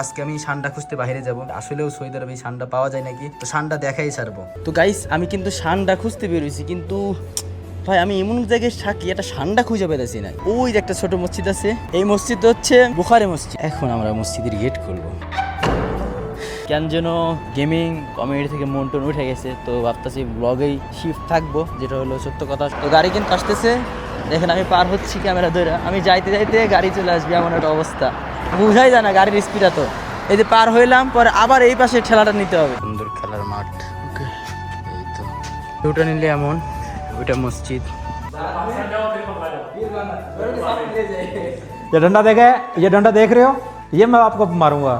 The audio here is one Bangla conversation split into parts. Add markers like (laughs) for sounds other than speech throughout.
আজকে আমি সান্ডা খুঁজতে বাইরে যাব। আসলেও সৌদি আরবে সান্ডা পাওয়া যায় নাকি? তো সান্ডা দেখাই ছাড়বো। তো গাইস আমি কিন্তু সান্ডা খুঁজতে বেরোইছি কিন্তু ভাই, আমি এমন জায়গায় থাকি, একটা সান্ডা খুঁজে পেতেছি না। ওই একটা ছোট মসজিদ আছে, এই মসজিদ হচ্ছে বুখারে মসজিদ। এখন আমরা মসজিদের গেট খুলবো। কেন যেন গেমিং কমেডি থেকে মন টন উঠে গেছে, তো ভাবতেছি ব্লগেই শিফট থাকব, যেটা হলো সত্য কথা। তো গাড়ি কিন্তু আসতেছে। দেখেন আমি পার হচ্ছি ক্যামেরা ধরে। আমি যাইতে যাইতে গাড়ি চলে আসবে, এমন একটা অবস্থা। বুঝাই যায় না গাড়ির স্পিড এত এই যে পার হইলাম পরে আবার এই পাশে ঠেলাটা নিতে হবে সুন্দর খেলার মাঠ ওকে এই তো ওটা নিলে এমন ওইটা মসজিদ ये डंडा देखे ये डंडा देख रहे हो ये मैं आपको मारूंगा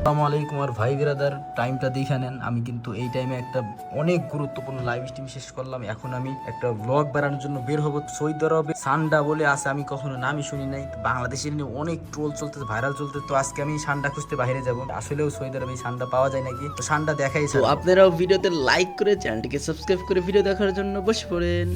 আসসালামু আলাইকুম আর ভাই বিরাদার টাইমটা দেখে নেন। আমি কিন্তু এই টাইমে একটা অনেক গুরুত্বপূর্ণ লাইভ স্ট্রিম শেষ করলাম। এখন আমি একটা ব্লগ বানানোর জন্য বের হব। সৈদ আরবে সান্ডা বলে আছে আমি কখনো নামই শুনি নাই। বাংলাদেশের নিয়ে অনেক ট্রোল চলতেছে ভাইরাল চলতে তো আজকে আমি সান্ডা খুঁজতে বাইরে যাব। আসলেও সৈদ আরবে সান্ডা পাওয়া যায় নাকি? তো সান্ডা দেখাই তো আপনারাও ভিডিওতে লাইক করে চ্যানেলটিকে সাবস্ক্রাইব করে ভিডিও দেখার জন্য বসে পড়েন।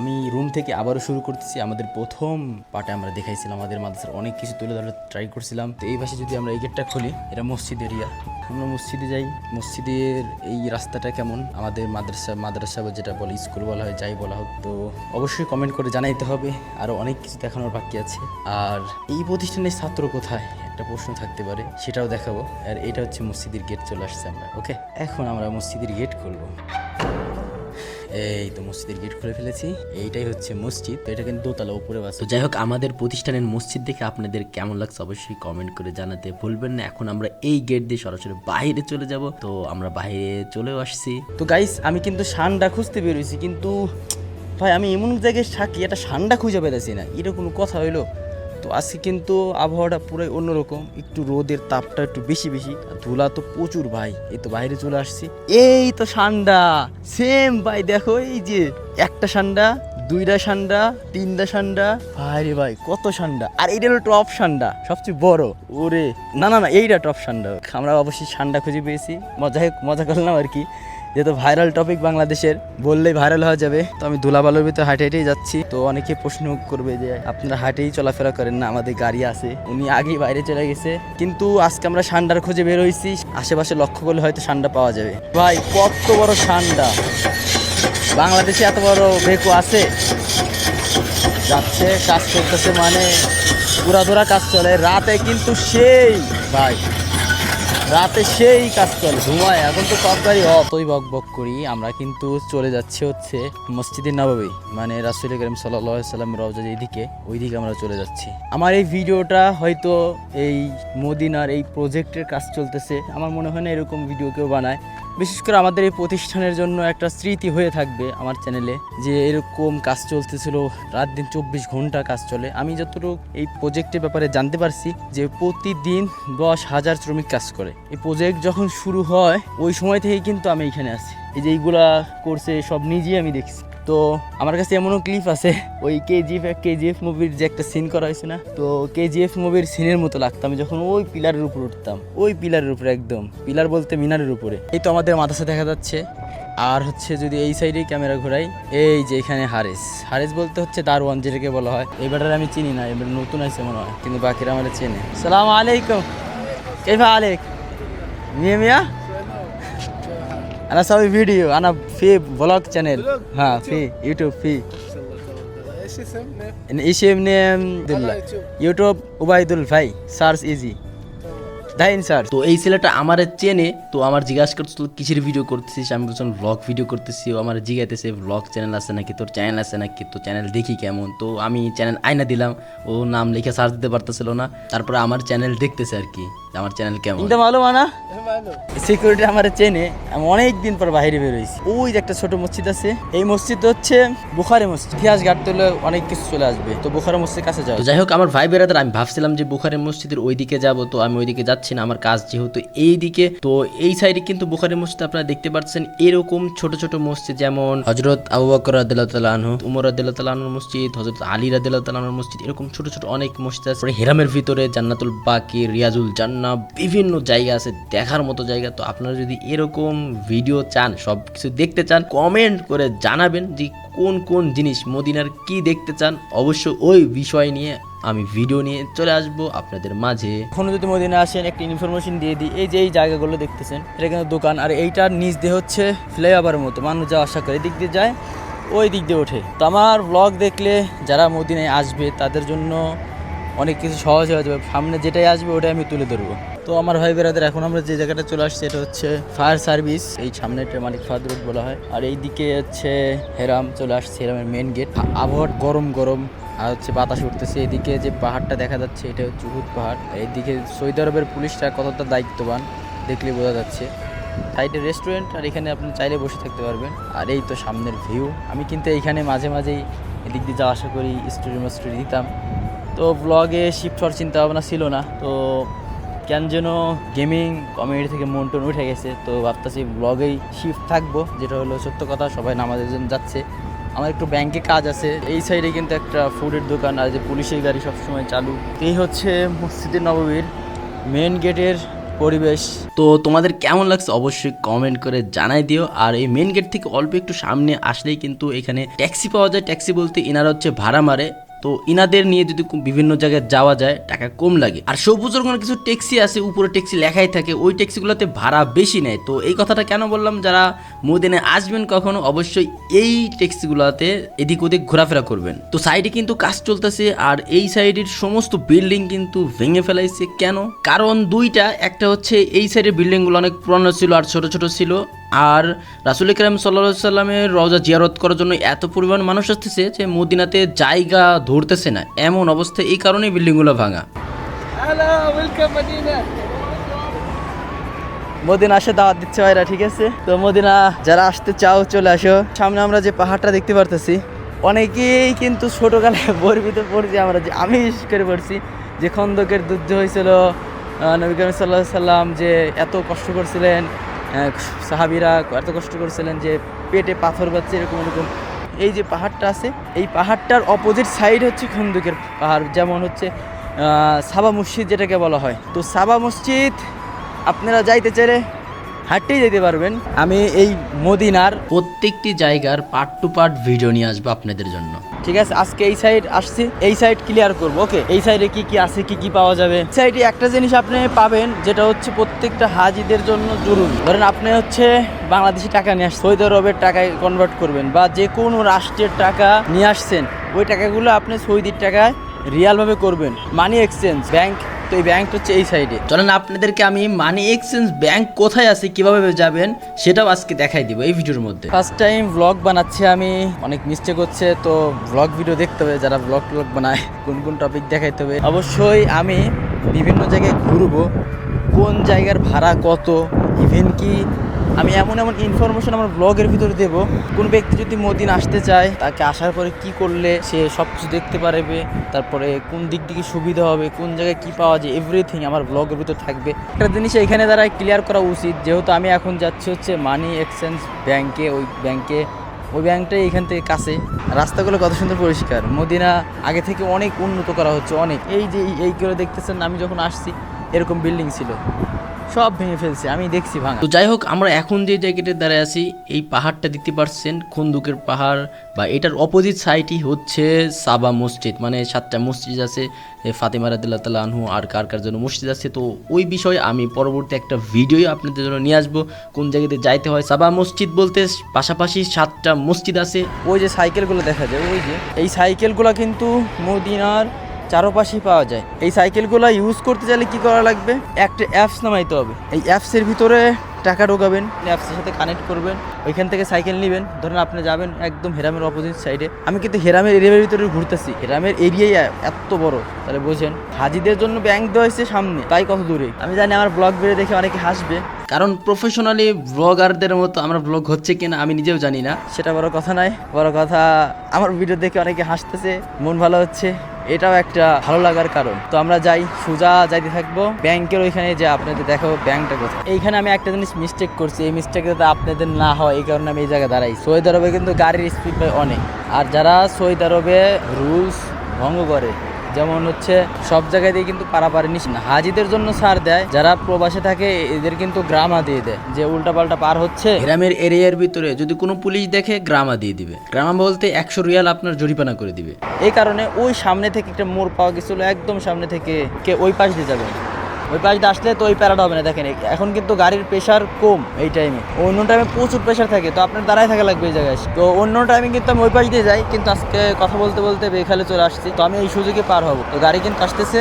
আমি রুম থেকে আবারও শুরু করতেছি। আমাদের প্রথম পার্টে আমরা দেখাইছিলাম, আমাদের মাদ্রাসার অনেক কিছু তুলে ধরার ট্রাই করছিলাম। তো এই পাশে যদি আমরা এই গেটটা খুলি, এটা মসজিদ এরিয়া আমরা মসজিদে যাই, মসজিদের এই রাস্তাটা কেমন? আমাদের মাদ্রাসা মাদ্রাসা বা যেটা বলে স্কুল বলা হয়, যাই বলা হোক, তো অবশ্যই কমেন্ট করে জানাইতে হবে। আরও অনেক কিছু দেখানোর বাকি আছে। আর এই প্রতিষ্ঠানের ছাত্র কোথায়? একটা প্রশ্ন থাকতে পারে, সেটাও দেখাবো। আর এটা হচ্ছে মসজিদের গেট চলে আসছে আমরা ওকে এখন আমরা মসজিদের গেট খুলবো। এই তো মসজিদের গেট খুলে ফেলেছি। এইটাই হচ্ছে মসজিদ, তো এটা কিন্তু দোতলা, উপরে বাস। তো যাই হোক, আমাদের প্রতিষ্ঠানের মসজিদ দেখে আপনাদের কেমন লাগছে অবশ্যই কমেন্ট করে জানাতে ভুলবেন না। এখন আমরা এই গেট দিয়ে সরাসরি বাইরে চলে যাব। তো আমরা বাইরে চলেও আসছি। তো গাইস আমি কিন্তু সান্ডা খুঁজতে বেরোইছি, কিন্তু ভাই, আমি এমন জায়গায় থাকি, একটা সান্ডা খুঁজে পেতেছি না। এটা কোনো কথা হইল। তো আজকে কিন্তু আবহাওয়াটা পুরো অন্যরকম। একটু রোদের তাপটা একটু বেশি বেশি। ধুলা তো প্রচুর ভাই, এই তো বাইরে চলে আসছি। এই তো ঠান্ডা সেম ভাই, দেখো এই যে একটা ঠান্ডা, দুইটা ঠান্ডা, তিনটা ঠান্ডা। ভাই রে ভাই, কত ঠান্ডা। আর এইটা হলো টপ ঠান্ডা, সবচেয়ে বড়। ওরে, না না না, এইটা টপ ঠান্ডা। আমরা অবশ্যই ঠান্ডা খুঁজে পেয়েছি। মজা মজা করলাম আর কি। যেহেতু ভাইরাল টপিক বাংলাদেশের, বললেই ভাইরাল হয়ে যাবে। তো আমি ধুলাবালুর ভিতরে হাঁটে হেঁটেই যাচ্ছি। তো অনেকে প্রশ্ন করবে যে, আপনারা হাঁটেই চলাফেরা করেন না, আমাদের গাড়ি আছে। উনি আগেই বাইরে চলে গেছে। কিন্তু আজকে আমরা সান্ডার খোঁজে বের হয়েছি। আশেপাশে লক্ষ্য করলে হয়তো সান্ডা পাওয়া যাবে। ভাই, কত বড় সান্ডা! বাংলাদেশে এত বড় ভেকু আছে। যাচ্ছে, কাজ করতেছে মানে পুরাধুরা কাজ চলে। রাতে কিন্তু সেই, ভাই। রাতে সেই কাজ চলে ঘুমায়। এখন তো সব গাড়ি অতই বক বক করি, আমরা কিন্তু চলে যাচ্ছি হচ্ছে মসজিদের নবাবী মানে রাসুল করিম সাল্লাহ সাল্লাম রওজা এইদিকে ওইদিকে আমরা চলে যাচ্ছি। আমার এই ভিডিওটা হয়তো এই মদিনার এই প্রজেক্টের কাজ চলতেছে, আমার মনে হয় না এরকম ভিডিও কেউ বানায়। বিশেষ করে আমাদের এই প্রতিষ্ঠানের জন্য একটা স্মৃতি হয়ে থাকবে আমার চ্যানেলে যে এরকম কাজ চলতেছিল, রাত দিন চব্বিশ ঘণ্টা কাজ চলে। আমি যতটুকু এই প্রজেক্টের ব্যাপারে জানতে পারছি যে প্রতিদিন দশ হাজার শ্রমিক কাজ করে। এই প্রজেক্ট যখন শুরু হয়, ওই সময় থেকেই কিন্তু আমি এখানে আছি। এই যে এইগুলা করছে, সব নিজেই আমি দেখছি। তো আমার কাছে এমনও ক্লিপ আছে, ওই কেজিএফ কেজিএফ মুভির যে একটা সিন করা হয়েছে না? তো কেজিএফ মুভির সিনের মতো লাগতাম যখন ওই পিলারের উপর উঠতাম, ওই পিলারের উপরে একদম পিলার বলতে মিনারের উপরে। এই তো আমাদের মাদ্রাসা দেখা যাচ্ছে। আর হচ্ছে যদি এই সাইডে ক্যামেরা ঘোরাই, এই যে এখানে হারেস হারেস বলতে হচ্ছে দারওয়ান যেটাকে বলা হয়। এই ব্যাটার আমি চিনি না, এবার নতুন আছে মনে হয়, কিন্তু বাকিরা আমার চেনে। সালাম আলাইকুম। কেফা আলেক। মিয়া মিয়া? అన్న సవి వీడియో అన్న ఫీ బ్లాగ్ ఛానల్ హా ఫీ యూట్యూబ్ ఫీ ఇషిమ్ నేమ్ ইউটিউব উবাইদুল ভাই সার্চ ইজি দাইন স্যার তো এই ছেলেটা আমার চেনে তো আমার জিজ্ঞাসা করছিল কিসের ভিডিও করতেছিস? আমি বলছিলাম ব্লগ ভিডিও করতেছি। ও আমার জিজ্ঞাইতেছে ব্লগ চ্যানেল আছে নাকি? তোর চ্যানেল আছে নাকি? তোর চ্যানেল দেখি কেমন। তো আমি চ্যানেল আয়না দিলাম। ও নাম লিখে সার্চ দিতে পারতেছিল না। তারপরে আমার চ্যানেল দেখতেছে আর কি। আমার চ্যানেল কেমন? এটা ভালো মানা সিকিউরিটি আমার চেনে আমি অনেক দিন পর বাইরে বের বেরোইছি ওই যে একটা ছোট মসজিদ আছে এই মসজিদ হচ্ছে বুখারে মসজিদ। ইতিহাস ঘাট তুলে অনেক কিছু চলে আসবে। তো বুখারে মসজিদের কাছে যাও। যাই হোক আমার ভাই বেরাদার আমি ভাবছিলাম যে বুখারে মসজিদের ওইদিকে যাব তো আমি ওইদিকে যাচ্ছি না আমার কাজ যেহেতু এই দিকে তো এই সাইডে কিন্তু বুখারে মসজিদ আপনারা দেখতে পাচ্ছেন এরকম ছোট ছোট মসজিদ যেমন হজরত আবু বকর আনহু উমর আদুল্লাহর মসজিদ হজরত আলী আদুল্লাহর মসজিদ এরকম ছোট ছোট অনেক মসজিদ আছে। হেরামের ভিতরে জান্নাতুল বাকি রিয়াজুল জান্নাত। না, বিভিন্ন জায়গা আছে, দেখার মতো জায়গা। তো আপনারা যদি এরকম ভিডিও চান সব কিছু দেখতে চান কমেন্ট করে জানাবেন যে কোন কোন জিনিস মদিনার কি দেখতে চান। অবশ্য ওই বিষয় নিয়ে আমি ভিডিও নিয়ে চলে আসব আপনাদের মাঝে। এখনও যদি মদিনা আসেন, একটা ইনফরমেশন দিয়ে দিই। এই যে, এই জায়গাগুলো দেখতেছেন, এটা কিন্তু দোকান। আর এইটার নিচ দিয়ে হচ্ছে ফ্লাইওভারের মতো। মানুষ যাওয়া আসা করে। এদিক দিয়ে যায়, ওই দিক দিয়ে ওঠে। তো আমার ব্লগ দেখলে যারা মদিনায় আসবে, তাদের জন্য অনেক কিছু সহজ হয়ে যাবে। সামনে যেটাই আসবে, ওটাই আমি তুলে ধরবো। তো আমার ভাই বেরাদের এখন আমরা যে জায়গাটা চলে আসছি, এটা হচ্ছে ফায়ার সার্ভিস। এই সামনেটা মালিক ফায়ার রোড বলা হয়। আর এই দিকে হচ্ছে হেরাম চলে আসছে, হেরামের মেন গেট আবহাওয়া গরম গরম। আর হচ্ছে বাতাস উঠতেছে। এদিকে যে পাহাড়টা দেখা যাচ্ছে, এটা হচ্ছে উহুদ পাহাড়। এইদিকে সৌদি আরবের পুলিশটা কতটা দায়িত্ববান, দেখলে বোঝা যাচ্ছে। সাইডে রেস্টুরেন্ট আর এখানে আপনি চাইলে বসে থাকতে পারবেন। আর এই তো সামনের ভিউ আমি কিন্তু এইখানে মাঝে, মাঝেই এদিক দিয়ে যাওয়া আসা করি স্টোরি মাস্টোরি দিতাম। তো ব্লগে শিফট হওয়ার চিন্তা ভাবনা ছিল না। তো কেন যেন গেমিং কমেডি থেকে মন টন উঠে গেছে। তো ভাবতেছি ব্লগেই শিফট থাকব, যেটা হলো সত্য কথা, সবাই নামাজের জন্য যাচ্ছে। আমার একটু ব্যাংকে কাজ আছে। এই সাইডে কিন্তু একটা ফুডের দোকান, আর যে পুলিশের গাড়ি সবসময় চালু। এই হচ্ছে মসজিদের নববীর মেন গেটের পরিবেশ। তো তোমাদের কেমন লাগছে অবশ্যই কমেন্ট করে জানাই দিও। আর এই মেন গেট থেকে অল্প একটু সামনে আসলেই কিন্তু এখানে ট্যাক্সি পাওয়া যায়। ট্যাক্সি বলতে ইনারা হচ্ছে ভাড়া মারে। তো ইনাদের নিয়ে যদি বিভিন্ন জায়গায় যাওয়া যায়, টাকা কম লাগে। আর সবুজের কোনো কিছু ট্যাক্সি আছে, উপরে ট্যাক্সি লেখাই থাকে, ওই ট্যাক্সিগুলোতে ভাড়া বেশি নেয়। তো এই কথাটা কেন বললাম? যারা মদিনে আসবেন কখনো, অবশ্যই এই ট্যাক্সিগুলোতে এদিক ওদিক ঘোরাফেরা করবেন। তো সাইডে কিন্তু কাজ চলতেছে, আর এই সাইডের সমস্ত বিল্ডিং কিন্তু ভেঙে ফেলাইছে। কেন? কারণ দুইটা, একটা হচ্ছে এই সাইডের বিল্ডিংগুলো অনেক পুরনো ছিল, আর ছোট ছোট ছিল। আর রাসুল করিম সাল্লা সাল্লামের রওজা জিয়ারত করার জন্য এত পরিমাণ মানুষ আসতেছে যে মদিনাতে জায়গা ধরতেছে না। এমন অবস্থা এই কারণেই বিল্ডিংগুলো ভাঙা। মদিনা। আসে দাওয়াত দিচ্ছে ভাইরা ঠিক আছে? তো মদিনা যারা আসতে চাও চলে আসো। সামনে আমরা যে পাহাড়টা দেখতে পারতেছি অনেকেই কিন্তু ছোটকালে গর্বিত পড়ছি আমরা যে আমি বিশেষ করে পড়ছি যে খন্দকের যুদ্ধ হয়েছিল নবী করিম সাল্লাহ সাল্লাম যে এত কষ্ট করছিলেন সাহাবিরা এত কষ্ট করেছিলেন যে পেটে পাথর বাচ্ছে এরকম এরকম। এই যে পাহাড়টা আছে, এই পাহাড়টার অপোজিট সাইড হচ্ছে খন্দুকের পাহাড়, যেমন হচ্ছে সাবা মসজিদ যেটাকে বলা হয়। তো সাবা মসজিদ, আপনারা যাইতে চাইলে হাঁটতেই যেতে পারবেন। আমি এই মদিনার প্রত্যেকটি জায়গার পার্ট টু পার্ট ভিডিও নিয়ে আসব আপনাদের জন্য। ঠিক আছে, আজকে এই সাইড আসছি, এই সাইড ক্লিয়ার করব ওকে এই সাইডে কি কি আছে, কি কি পাওয়া যাবে? সাইডে একটা জিনিস আপনি পাবেন, যেটা হচ্ছে প্রত্যেকটা হাজিদের জন্য জরুরি। ধরেন আপনি হচ্ছে বাংলাদেশি টাকা নিয়ে আসছেন, সৌদি আরবের টাকায় কনভার্ট করবেন, বা যে কোনো রাষ্ট্রের টাকা নিয়ে আসছেন, ওই টাকাগুলো আপনি সৌদির টাকায় রিয়ালভাবে করবেন। মানি এক্সচেঞ্জ ব্যাংক তো এই ব্যাংকটা হচ্ছে এই সাইডে চলেন আপনাদেরকে আমি মানি এক্সচেঞ্জ ব্যাংক কোথায় আছে, কীভাবে যাবেন, সেটাও আজকে দেখাই দিব এই ভিডিওর মধ্যে। ফার্স্ট টাইম ব্লগ বানাচ্ছি আমি, অনেক মিস্টেক হচ্ছে, তো ব্লগ ভিডিও দেখতে হবে, যারা ব্লগ ট্লগ বানায়, কোন কোন টপিক দেখাইতে হবে। অবশ্যই আমি বিভিন্ন জায়গায় ঘুরবো, কোন জায়গার ভাড়া কত ইভেন কি আমি এমন এমন ইনফরমেশন আমার ব্লগের ভিতরে দেব। কোন ব্যক্তি যদি মদিন আসতে চায়, তাকে আসার পরে কি করলে সে সব কিছু দেখতে পারবে, তারপরে কোন দিক থেকে সুবিধা হবে, কোন জায়গায় কি পাওয়া যায় এভরিথিং আমার ব্লগের ভিতর থাকবে। একটা জিনিস এখানে দ্বারা ক্লিয়ার করা উচিত, যেহেতু আমি এখন যাচ্ছি হচ্ছে মানি এক্সচেঞ্জ ব্যাংকে ওই ব্যাংকে ওই ব্যাংকটাই এখান থেকে কাছে। রাস্তাগুলো কত সুন্দর পরিষ্কার। মদিনা আগে থেকে অনেক উন্নত করা হচ্ছে, অনেক। এই যে এই- এইগুলো দেখতেছেন, আমি যখন আসছি, এরকম বিল্ডিং ছিল। সব ভেঙে ফেলছে, আমি দেখছি ভাঙা। তো যাই হোক, আমরা এখন যে জায়গাটায় দাঁড়ায় আছি, এই পাহাড়টা দেখতে পাচ্ছেন খন্দুকের পাহাড়, বা এটার অপোজিট সাইডই হচ্ছে সাবা মসজিদ মানে সাতটা মসজিদ আছে ফাতেমা রাদিল্লাহ তালা আনহু আর কার কার জন্য মসজিদ আছে। তো ওই বিষয়ে আমি পরবর্তী একটা ভিডিও আপনাদের জন্য নিয়ে আসব, কোন জায়গাতে যাইতে হয়। সাবা মসজিদ বলতে পাশাপাশি সাতটা মসজিদ আছে। ওই যে সাইকেলগুলো দেখা যায়, ওই যে। এই সাইকেলগুলো কিন্তু মদিনার চারপাশেই পাওয়া যায়। এই সাইকেলগুলো ইউজ করতে চাইলে কি করা লাগবে? একটা অ্যাপস নামাইতে হবে। এই অ্যাপসের ভিতরে টাকা ঢোকাবেন অ্যাপসের সাথে কানেক্ট করবেন, ওইখান থেকে সাইকেল নেবেন। ধরেন আপনি যাবেন একদম হেরামের অপোজিট সাইডে আমি কিন্তু হেরামের এরিয়ার ভিতরে ঘুরতেছি। হেরামের এরিয়াই এত বড়। তাহলে বোঝেন, হাজিদের জন্য ব্যাংক দেওয়া হয়েছে সামনে। তাই কত দূরে? আমি জানি আমার ব্লগ বেড়ে দেখে অনেকে হাসবে। কারণ প্রফেশনালি ব্লগারদের মতো আমরা ব্লগ হচ্ছে কিনা আমি নিজেও জানি না। সেটা বড় কথা নয়। বড় কথা, আমার ভিডিও দেখে অনেকে হাসতেছে। মন ভালো হচ্ছে। এটাও একটা ভালো লাগার কারণ। তো আমরা যাই, সোজা যাইতে থাকব। ব্যাংকের ওইখানে যে আপনাদের দেখো ব্যাংকটা কোথায়। এইখানে আমি একটা জিনিস মিস্টেক করছি। এই মিস্টেক যাতে আপনাদের না হয়, এই কারণে আমি এই জায়গায় দাঁড়াই। সৌদি আরবে কিন্তু গাড়ির স্পিড অনেক। আর যারা সৌদি আরবে রুলস ভঙ্গ করে যেমন হচ্ছে, সব জায়গায় দিয়ে কিন্তু পারাপারি নিস হাজিদের জন্য সার দেয়, যারা প্রবাসে থাকে, এদের কিন্তু গ্রামা দিয়ে দেয়। যে উল্টাপাল্টা পার হচ্ছে, গ্রামের এরিয়ার ভিতরে যদি কোনো পুলিশ দেখে, গ্রামা দিয়ে দিবে। গ্রামা বলতে একশো রিয়াল আপনার জরিপানা করে দিবে। এই কারণে ওই সামনে থেকে একটা মোড় পাওয়া গেছিল, একদম সামনে থেকে কে ওই পাশ দিয়ে যাবে। ওই পাশ দিয়ে আসলে তো ওই প্যারাটা হবে না, দেখেন। এখন কিন্তু গাড়ির প্রেশার কম এই টাইমে অন্য টাইমে প্রচুর প্রেশার থাকে, তো আপনার দাঁড়ায় থাকা লাগবে এই জায়গায়। তো অন্য টাইমে কিন্তু আমি ওই পাশ দিয়ে যাই, কিন্তু আজকে কথা বলতে বলতে বেখালে চলে আসছি। তো আমি এই সুযোগে পার হব। তো গাড়ি কিন্তু আসতেছে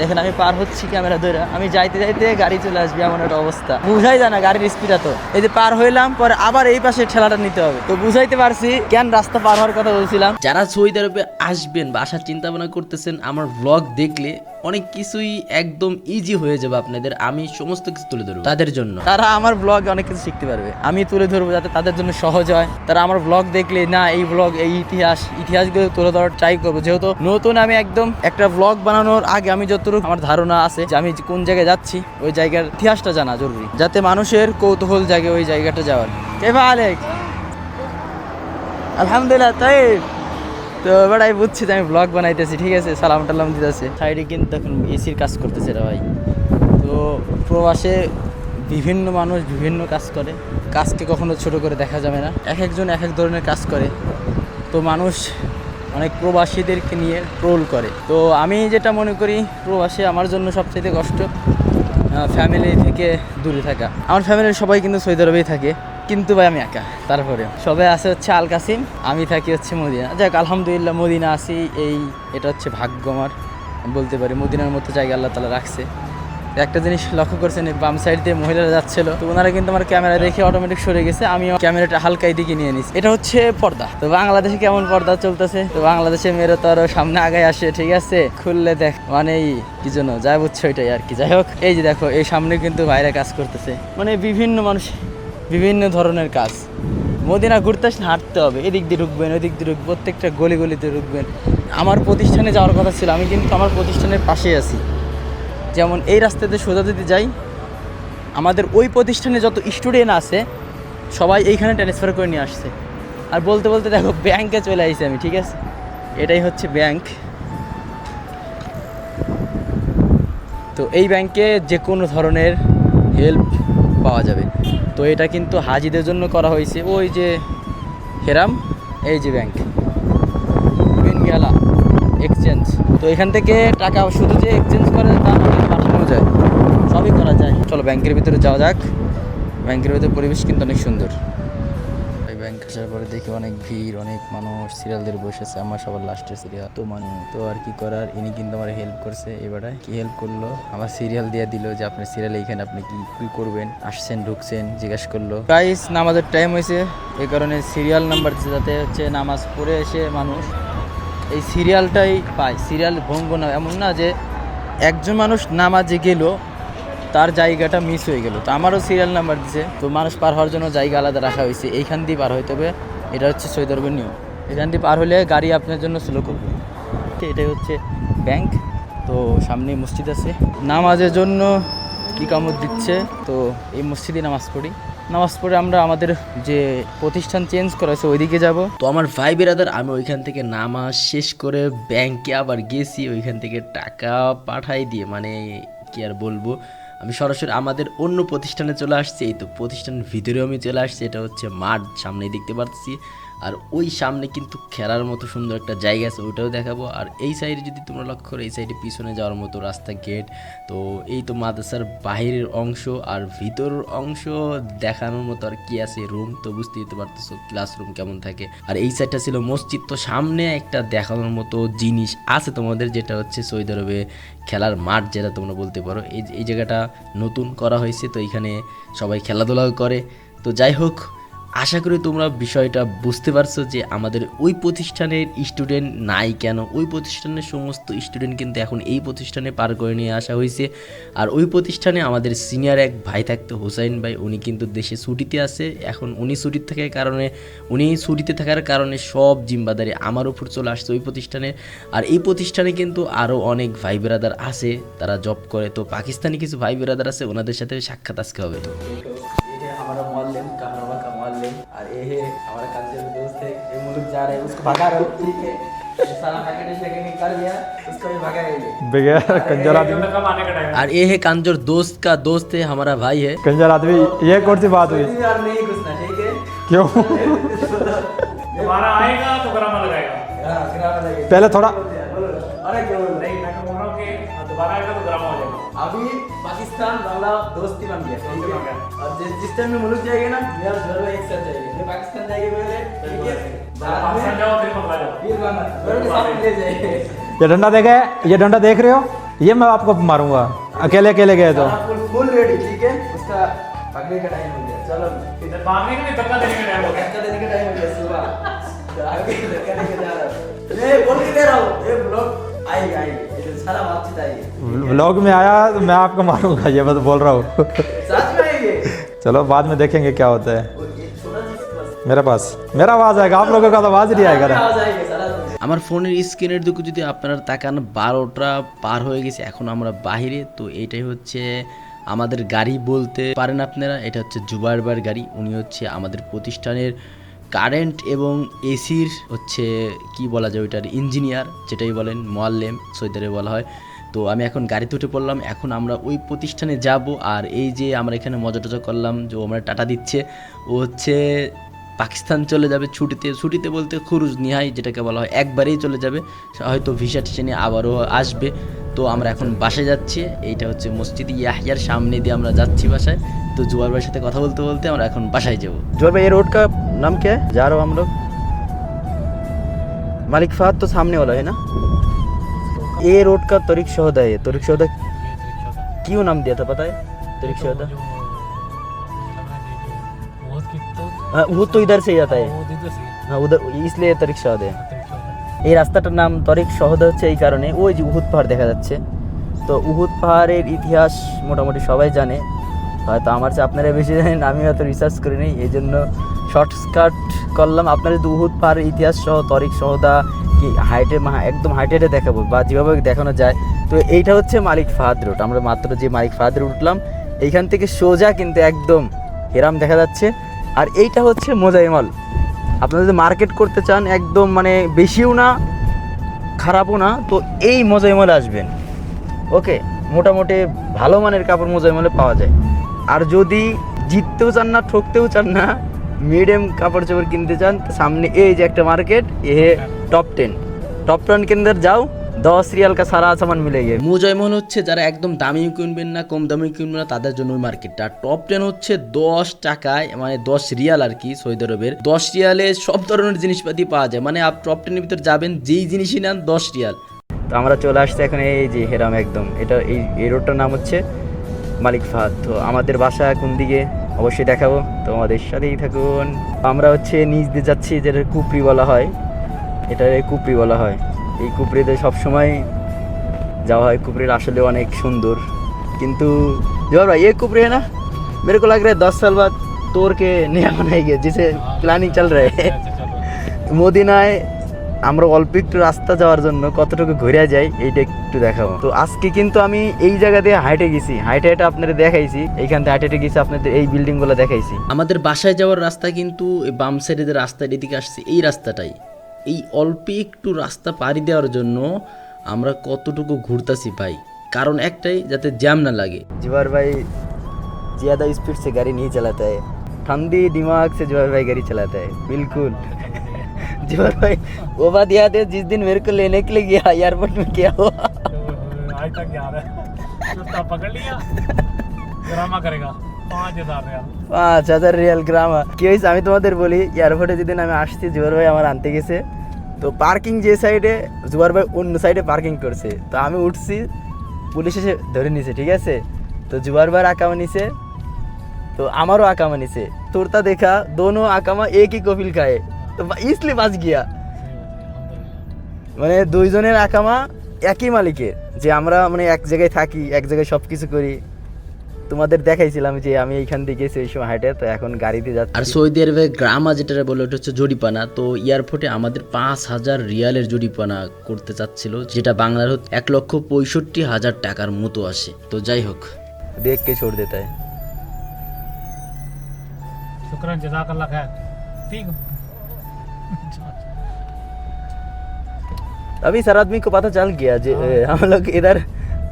দেখেন আমি পার হচ্ছি ক্যামেরা ধরে। আমি যাইতে যাইতে গাড়ি চলে আসবে, এমন একটা অবস্থা। বুঝাই যায় না গাড়ির স্পিড এত। এই যে পার হইলাম, পরে আবার এই পাশে ঠেলাটা নিতে হবে। তো বুঝাইতে পারছি, কেন রাস্তা পার হওয়ার কথা বলছিলাম। যারা সৌদি আরবে আসবেন বা আসার চিন্তা ভাবনা করতেছেন, আমার ব্লগ দেখলে অনেক কিছুই একদম ইজি হয়ে যাবে আপনাদের। আমি সমস্ত কিছু তুলে ধরবো তাদের জন্য। তারা আমার ব্লগ অনেক কিছু শিখতে পারবে। আমি তুলে ধরবো যাতে তাদের জন্য সহজ হয়। তারা আমার ব্লগ দেখলে, না, এই ব্লগ এই ইতিহাস, ইতিহাসগুলো তুলে ধরার ট্রাই করব। যেহেতু নতুন আমি একদম একটা ব্লগ বানানোর আগে আমি যতটুকু আমার ধারণা আছে যে আমি কোন জায়গায় যাচ্ছি, ওই জায়গার ইতিহাসটা জানা জরুরি, যাতে মানুষের কৌতূহল জাগে ওই জায়গাটা যাওয়ার। কে আলেক? আলহামদুলিল্লাহ, তাই? তো এবার আমি বুঝছি যে আমি ব্লগ বানাইতেছি, ঠিক আছে? সালাম টালাম দিতেছে। সাইডে কিন্তু এখন এসির কাজ করতেছে রে ভাই। তো প্রবাসে বিভিন্ন মানুষ বিভিন্ন কাজ করে। কাজকে কখনো ছোট করে দেখা যাবে না। এক একজন এক এক ধরনের কাজ করে। তো মানুষ অনেক প্রবাসীদেরকে নিয়ে ট্রোল করে। তো আমি যেটা মনে করি, প্রবাসী আমার জন্য সবচেয়ে কষ্ট ফ্যামিলি থেকে দূরে থাকা। আমার ফ্যামিলির সবাই কিন্তু সৌদি আরবেই থাকে, কিন্তু ভাই আমি একা তারপরে সবাই আছে হচ্ছে আল কাসিম, আমি থাকি হচ্ছে মদিনা। যাক, আলহামদুলিল্লাহ মদিনা আসি এই, এটা হচ্ছে ভাগ্য আমার, বলতে পারি মদিনার মতো জায়গা আল্লাহ তালা রাখছে। একটা জিনিস লক্ষ্য করছেন বাম সাইড দিয়ে মহিলারা যাচ্ছিল। তো ওনারা কিন্তু আমার ক্যামেরা দেখে অটোমেটিক সরে গেছে, আমিও ক্যামেরাটা হালকা দিকে নিয়ে নিছি। এটা হচ্ছে পর্দা। তো বাংলাদেশে কেমন পর্দা চলতেছে? তো বাংলাদেশে মেয়েরা তো আরও সামনে আগে আসে, ঠিক আছে? খুললে দেখ মানে কি জন্য যাই বুঝছ এটাই আর কি। যাই হোক, এই যে দেখো, এই সামনে কিন্তু বাইরে কাজ করতেছে। মানে বিভিন্ন মানুষ, বিভিন্ন ধরনের কাজ। মদিনা ঘুরতে আসলে হাঁটতে হবে, এদিক দিয়ে ঢুকবেন, ওদিক দিয়ে ঢুকবেন, প্রত্যেকটা গলি গলিতে ঢুকবেন। আমার প্রতিষ্ঠানে যাওয়ার কথা ছিল, আমি কিন্তু আমার প্রতিষ্ঠানের পাশেই আছি। যেমন এই রাস্তাতে সোজা যদি যাই আমাদের ওই প্রতিষ্ঠানে যত স্টুডেন্ট আছে সবাই এইখানে ট্রান্সফার করে নিয়ে আসছে। আর বলতে বলতে দেখো ব্যাংকে চলে আসছি আমি ঠিক আছে? এটাই হচ্ছে ব্যাংক তো এই ব্যাংকে যে কোনো ধরনের হেল্প পাওয়া যাবে। তো এটা কিন্তু হাজিদের জন্য করা হয়েছে। ওই যে হেরাম এই যে ব্যাংক এক্সচেঞ্জ তো এখান থেকে টাকা শুধু যে এক্সচেঞ্জ করে তা না, পাঠানো যায়? সবই করা যায়। চলো, ব্যাংকের ভিতরে যাওয়া যাক। ব্যাংকের ভিতরে পরিবেশ কিন্তু অনেক সুন্দর। এই ব্যাংক আসার পরে দেখি অনেক ভিড়, অনেক মানুষ সিরিয়াল দিয়ে বসেছে আমার সবার লাস্টের সিরিয়াল। তো মানে তো আর কি করার? ইনি কিন্তু আমার হেল্প করছে এবারে কি হেল্প করল? আমার সিরিয়াল দিয়ে দিল যে, আপনার সিরিয়াল এইখানে আপনি কি কি করবেন? আসছেন, ঢুকছেন, জিজ্ঞেস করল। প্রাইস নামাজের টাইম হয়েছে। এই কারণে সিরিয়াল নাম্বার দিচ্ছে যাতে হচ্ছে নামাজ পড়ে এসে মানুষ এই সিরিয়ালটাই পায়। সিরিয়াল ভঙ্গ না, এমন না যে একজন মানুষ নামাজে গেল, তার জায়গাটা মিস হয়ে গেল। তো আমারও সিরিয়াল নাম্বার দিছে, তো মানুষ পার হওয়ার জন্য জায়গা আলাদা রাখা হয়েছে। এইখান দিয়ে পার হইতে হবে, এটা হচ্ছে সৈয়দ নিয়ম। এখান দিয়ে পার হলে গাড়ি আপনার জন্য স্লো করবে। এটাই হচ্ছে ব্যাংক তো সামনে মসজিদ আছে। নামাজের জন্য কি কামত দিচ্ছে, তো এই মসজিদে নামাজ পড়ি। নামাজ পড়ে আমরা আমাদের যে প্রতিষ্ঠান চেঞ্জ করা ওইদিকে যাব। তো আমার ভাই বেরাদার, আমি ওইখান থেকে নামাজ শেষ করে ব্যাংকে আবার গেছি, ওইখান থেকে টাকা পাঠাই দিয়ে মানে কি আর বলব, আমি সরাসরি আমাদের অন্য প্রতিষ্ঠানে চলে আসছি। এই তো প্রতিষ্ঠানের ভিতরেও আমি চলে আসছি, এটা হচ্ছে মাঠ, সামনেই দেখতে পাচ্ছি। আর ওই সামনে কিন্তু খেলার মতো সুন্দর একটা জায়গা আছে ওইটাও দেখাবো। আর এই সাইডে যদি তোমরা লক্ষ্য করো, এই সাইডে পিছনে যাওয়ার মতো রাস্তা গেট। তো এই তো মাদ্রাসার বাহিরের অংশ আর ভিতর অংশ দেখানোর মতো আর কি আছে রুম তো বুঝতেই তো পারতেছো ক্লাসরুম কেমন থাকে। আর এই সাইডটা ছিল মসজিদ, তো সামনে একটা দেখানোর মতো জিনিস আছে তোমাদের, যেটা হচ্ছে সৌদি আরবে খেলার মাঠ, যেটা তোমরা বলতে পারো। এই এই জায়গাটা নতুন করা হয়েছে, তো এখানে সবাই খেলাধুলাও করে। তো যাই হোক আশা করি তোমরা বিষয়টা বুঝতে পারছ যে আমাদের ওই প্রতিষ্ঠানের স্টুডেন্ট নাই কেন? ওই প্রতিষ্ঠানের সমস্ত স্টুডেন্ট কিন্তু এখন এই প্রতিষ্ঠানে পার করে নিয়ে আসা হয়েছে। আর ওই প্রতিষ্ঠানে আমাদের সিনিয়র এক ভাই থাকতো, হুসাইন ভাই, উনি কিন্তু দেশে ছুটিতে আছে। এখন উনি ছুটিতে থাকার কারণে, উনি ছুটিতে থাকার কারণে সব জিম্বাদারি আমার উপর চলে আসছে ওই প্রতিষ্ঠানে। আর এই প্রতিষ্ঠানে কিন্তু আরও অনেক ভাই ব্রাদার আছে, তারা জব করে। তো পাকিস্তানি কিছু ভাই বেরাদার আছে, ওনাদের সাথে সাক্ষাৎ আজকে হবে। और ये है हमारा कल्चर दोस्त है ये मुल्क जा रहे हैं उसको भगा रहे हो। ठीक है सारा पैकेट शेकेट कर दिया उसको भी भगाएँगे बगैर कंजर आदमी। और ये है कांजोर दोस्त का दोस्त है हमारा भाई है। कंजर आदमी ये कौन सी बात हुई? यार नहीं घुसना ठीक है? क्यों? दोबारा आएगा तो ग्रामा लगाएगा। हाँ पहले थोड़ा अरे क्यों? बोल रहे नहीं मैं तो बोल रहा हूँ कि दोबारा आएगा तो ग्रामा हो जाएगा। अभी पाकिस्तान बांग्ला दोस्ती बन गया। ठीक दोस्ती बन है? गया। और जिस जिस टाइम में मुल्क जाएँगे ना मेरा ज़ोर एक साथ जाएँगे। मैं पाकिस्तान जाएँगे पहले ठीक है? बाद पाकिस्तान में जाओ फिर मंगला जाओ फिर बांग्ला दोनों साथ ले जाएँगे। ये डंडा देखे ये डंडा देख रहे हो? ये मैं आपको मारूँगा। अकेले अकेले गए तो। फुल फुल रेडी ठीक है? उसका पकड़ने का टाइम हो गया। चलो। इधर भागने का नहीं धक्का देने का टाइम हो गया। धक्का देने का टाइम हो गया सुबह। आगे धक्का देके जा रहा हूँ। मैं बोल के दे रहा हूँ। ये ब्लॉग आएगा आएगा ये सारा बातचीत आएगी व्लॉग में आया तो मैं आपको मारूंगा ये बस बोल रहा हूँ सच में आएंगे चलो बाद में देखेंगे क्या होता है वो ये छोटा चीज बस मेरे पास मेरा आवाज आएगा आप लोगों का तो आवाज नहीं आएगा ना आवाज आएगा सारा আমার ফোনের স্ক্রিনের দিকে যদি আপনারা তাকান বারোটা পার হয়ে গেছে এখন আমরা বাহিরে তো এটাই হচ্ছে আমাদের গাড়ি বলতে পারেন আপনারা এটা হচ্ছে জুবারবার গাড়ি উনি হচ্ছে আমাদের প্রতিষ্ঠানের কারেন্ট এবং এসির হচ্ছে, কি বলা যায় ওইটার, ইঞ্জিনিয়ার যেটাই বলেন, মোয়াল্লেম সৈদারে বলা হয়। তো আমি এখন গাড়িতে উঠে পড়লাম, এখন আমরা ওই প্রতিষ্ঠানে যাব। আর এই যে আমরা এখানে মজা টজা করলাম, যে আমরা টাটা দিচ্ছে, ও হচ্ছে পাকিস্তান চলে যাবে ছুটিতে ছুটিতে বলতে খুরুজ নিহাই যেটাকে বলা হয় একবারেই চলে যাবে হয়তো ভিসা টিসা নিয়ে আবারও আসবে তো আমরা এখন বাসায় যাচ্ছি এইটা হচ্ছে মসজিদ ইয়াহিয়ার সামনে দিয়ে আমরা যাচ্ছি বাসায় তো জুয়ার ভাইয়ের সাথে কথা বলতে বলতে আমরা এখন বাসায় যাবো जोर भाई ये रोड का नाम क्या है जा रहा हो हम लोग मालिक फहद तो सामने वाला है ना ये रोड का तोरिक शोहदा है तोरिक शोहदा क्यों नाम दिया था पता है तोरिक शोहदा हाँ, वो तो इधर से ही आता है हाँ उधर इसलिए तरिक शहद है এই রাস্তাটার নাম তরিক শহদ হচ্ছে এই কারণে ওই যে উহুদ পাহাড় দেখা যাচ্ছে তো উহুদ পাহাড়ের ইতিহাস মোটামুটি সবাই জানে হয়তো আমার চেয়ে আপনারা বেশি জানেন আমি হয়তো রিসার্চ করি নি এই জন্য শর্টকাট করলাম আপনারা যদি উহুদ পাহাড়ের ইতিহাস সহ তরিক সহদা কি হাইটে একদম হাইটে হাইটে দেখাবো বা যেভাবে দেখানো যায় তো এইটা হচ্ছে মালিক ফাহাদ রোড আমরা মাত্র যে মালিক ফাহাদ রোড উঠলাম এইখান থেকে সোজা কিন্তু একদম হেরাম দেখা যাচ্ছে আর এইটা হচ্ছে মোজাইমাল আপনারা যদি মার্কেট করতে চান, একদম মানে বেশিও না, খারাপও না, তো এই মোজাইমালে আসবেন। ওকে, মোটামুটি ভালো মানের কাপড় মোজাইমলে পাওয়া যায়। আর যদি জিততেও চান না, ঠকতেও চান না মিডিয়াম কাপড় চোপড় কিনতে চান সামনে এই যে একটা মার্কেট, এ টপ টেন টপ টেন কেন্দ্রে যাও দশ রিয়াল কা সারা সামান মিলে গিয়ে মুজয়মহল হচ্ছে যারা একদম দামি কিনবেন না কম দামি কিনবেন না তাদের জন্য ওই মার্কেটটা। টপ টেন হচ্ছে দশ টাকায় মানে দশ রিয়াল আর কি সৌদি আরবের। দশ রিয়ালে সব ধরনের জিনিসপাতি পাওয়া যায়। মানে আপ টপ টেনের ভিতরে যাবেন যেই জিনিসই নেন দশ রিয়াল। তো আমরা চলে আসছি এখন এই যে হেরাম একদম। এটা এই এই রোডটার নাম হচ্ছে মালিক ফাহাদ। তো আমাদের বাসা কোন দিকে? অবশ্যই দেখাবো। তো আমাদের সাথেই থাকুন। আমরা হচ্ছে নিজ দিয়ে যাচ্ছি যেটা কুপড়ি বলা হয়। এটা কুপড়ি বলা হয়। এই কুপরিতে সবসময় যাওয়া হয় কুপরির আসলে অনেক সুন্দর কিন্তু जवाहर भाई ये कुपरी है ना मेरे को लग रहा है दस साल बाद तोड़ के नया बनाएंगे जिसे प्लानिंग चल रहा है মদিনায় আমরা অল্প একটু রাস্তা যাওয়ার জন্য কতটুকু ঘুরে যাই এইটা একটু দেখাবো তো আজকে কিন্তু আমি এই জায়গা দিয়ে হাইটে গেছি হাইটে হাইটে আপনাদের দেখাইছি এইখান থেকে হাইটে হাইটে গেছি আপনাদের এই বিল্ডিং গুলো দেখাইছি আমাদের বাসায় যাওয়ার রাস্তা কিন্তু এই বাম সাইডে যে রাস্তা এদিকে আসছে এই রাস্তাটাই এই অল্প একটু রাস্তা পাড়ি দেওয়ার জন্য আমরা কতটুকু ঘুরতাছি ভাই কারণ একটাই যাতে জ্যাম না লাগে जवाहर भाई ज़्यादा स्पीड से गाड़ी नहीं चलाता है ठंडी दिमाग से जवाहर भाई गाड़ी चलाता है बिल्कुल जवाहर भाई वो बात याद है जिस दिन मेरे को लेने के लिए गया एयरपोर्ट में क्या हुआ आज तक याद है कुत्ता पकड़ लिया ड्रामा करेगा पाँच हजार रियाल পাঁচ হাজার রিয়াল গ্রাম কি হয়েছে আমি তোমাদের বলি এয়ারপোর্টে যেদিন আমি আসছি জুয়ার ভাই আমার আনতে গেছে তো পার্কিং যে সাইডে জুয়ার ভাই অন্য সাইডে পার্কিং করছে। তো আমি উঠছি, পুলিশ এসে ধরে নিছে, ঠিক আছে? তো জুয়ার ভাই আঁকামা নিছে, তো আমারও আঁকামা নিছে। তোরতা দেখা, দোনো আঁকামা একই কপিল খায়। তো ইসলি বাস গিয়া। মানে দুইজনের আঁকামা একই মালিকের, যে আমরা মানে এক জায়গায় থাকি, এক জায়গায় সব কিছু করি। তোমাদের দেখাইছিলাম যে আমি এইখান থেকে গেছি ওই সময় হাইটে তো এখন গাড়িতে আর যাচ্ছি সৌদি আরবে গ্রামা যেটা বলে ওটা হচ্ছে জরিপানা তো এয়ারপোর্টে আমাদের পাঁচ হাজার রিয়ালের জরিপানা করতে চাচ্ছিল যেটা বাংলার হচ্ছে এক লক্ষ পঁয়ষট্টি হাজার টাকার মতো আসে তো যাই হোক देख के छोड़ देता है शुक्रन जजाकल्ला खैर ठीक अभी सर आदमी को पता चल गया जे हम लोग इधर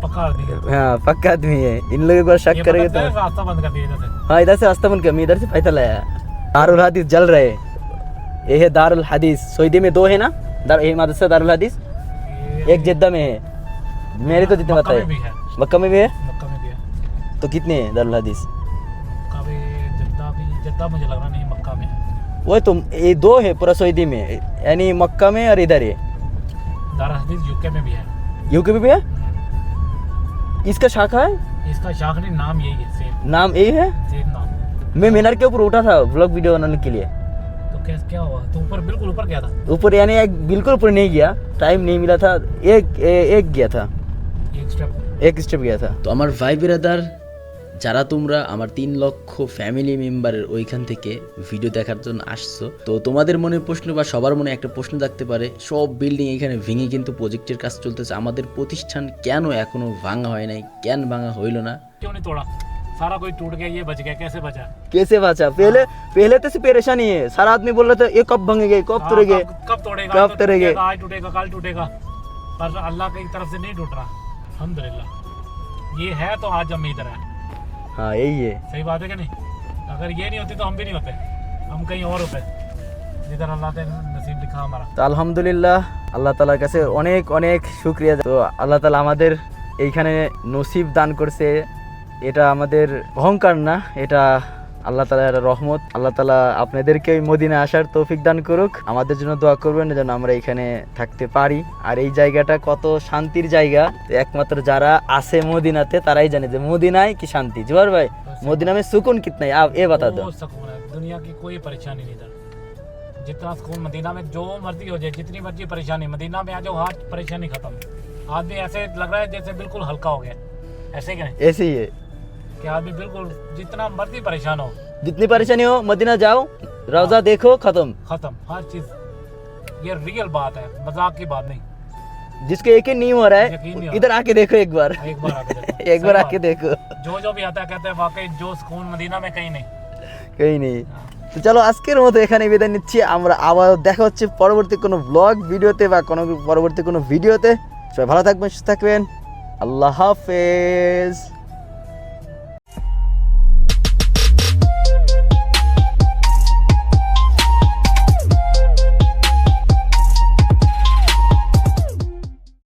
पक्का कर हाँ। पक्का आदमी है। इन लोगों को शक करेंगे तो रास्ता बंद कर दिया हाँ इधर से रास्ता बंद मैं इधर से पैदल आया। दारुल हदीस जल रहे। ये है दारुल हदीस। सऊदी में दो है ना? दार ये मदरसा दारुल हदीस? एक जिद्दा में है। मेरे को जितने पता है। मक्का में भी है? तो कितने हैं दारुल हदीस? मक्का में जद्दा भी जद्दा मुझे लग रहा नहीं मक्का में वो तो ये दो है पूरा सऊदी में। यानी मक्का में और इधर है। दारा हदीस यूके में भी है। यूके में भी है? इसका शाखा है? इसका शाखा नहीं नाम यही है सेम नाम यही है? सेम नाम। मैं मीनार के ऊपर उठा था व्लॉग वीडियो बनाने के लिए। तो कैसे क्या हुआ? तो ऊपर बिल्कुल ऊपर गया था। ऊपर यानी एक बिल्कुल ऊपर नहीं गया। टाइम नहीं मिला था एक एक गया था। एक स्टेप एक स्टेप गया था। तो हमारे भाई बिरादर যারা তোমরা আমার তিন লক্ষ ফ্যামিলি মেম্বারের ওইখান থেকে ভিডিও দেখার জন্য আসছো তো তোমাদের মনে প্রশ্ন বা সবার মনে একটা প্রশ্ন থাকতে পারে সব বিল্ডিং এখানে ভেঙে কিন্তু প্রজেক্টের কাজ চলতেছে আমাদের প্রতিষ্ঠান কেন এখনো ভাঙা হয় নাই কেন ভাঙা হইল না क्यों नहीं तोड़ा सारा कोई टूट गया ये बच गया कैसे बचा कैसे बचा पहले पहले तो से परेशानी है सारा आदमी बोल रहा था ये कब भंगेंगे कब हाँ, तुरेंगे कब कब तोड़ेगा कब तो तोड़ेंगे? टूटेगा, आज टूटेगा कल टूटेगा पर अल्लाह की तरफ से नहीं टूट रहा अल्हम्दुलिल्लाह ये है तो आज हम इधर है हाँ यही है सही बात है कि नहीं अगर ये नहीं होती तो हम भी नहीं होते हम कहीं और होते जिधर अल्लाह ने नसीब लिखा हमारा তো আলহামদুলিল্লাহ আল্লাহ তালার কাছে অনেক অনেক শুক্রিয়া তো আল্লাহ তালা আমাদের এইখানে নসিব দান করছে এটা আমাদের অহংকার না এটা আল্লাহ তালার রহমত আল্লাহ তালা আপনাদেরকে ওই মদিনা আসার তৌফিক দান করুক আমাদের জন্য দোয়া করবেন যেন আমরা এখানে থাকতে পারি আর এই জায়গাটা কত শান্তির জায়গা তো একমাত্র যারা আছে মদিনাতে তারাই জানে যে মদিনায় কি শান্তি জুয়ার ভাই মদিনা में सुकून कितना है आप ये बता दो वो सुकून है दुनिया की कोई परेशानी नहीं इधर जितना सुकून मदीना में जो मर्जी हो जाए जितनी मर्जी परेशानी मदीना में आ जाओ हर परेशानी खत्म आदमी ऐसे लग रहा है जैसे बिल्कुल हल्का हो गया ऐसे क्या है ऐसे ही है कि आदमी बिल्कुल जितना मर्जी परेशान हो जितनी परेशानी हो मदीना जाओ रोजा देखो खत्म खत्म हर चीज ये रियल बात है मजाक की बात नहीं जिसको यकीन नहीं हो रहा यकीन नहीं है हो इधर आके देखो एक बार एक बार आके देखो (laughs) एक बार सही आके बात। देखो जो जो भी आता है कहते हैं वाकई जो सुकून मदीना में कहीं नहीं কেই নেই তো চলো আজকের মতো এখানে বিদায় নিচ্ছি আমরা আবার দেখা হচ্ছে পরবর্তী কোনো ব্লগ ভিডিওতে বা কোনো পরবর্তী কোনো ভিডিওতে সবাই ভালো থাকবেন সুস্থ থাকবেন আল্লাহ হাফেজ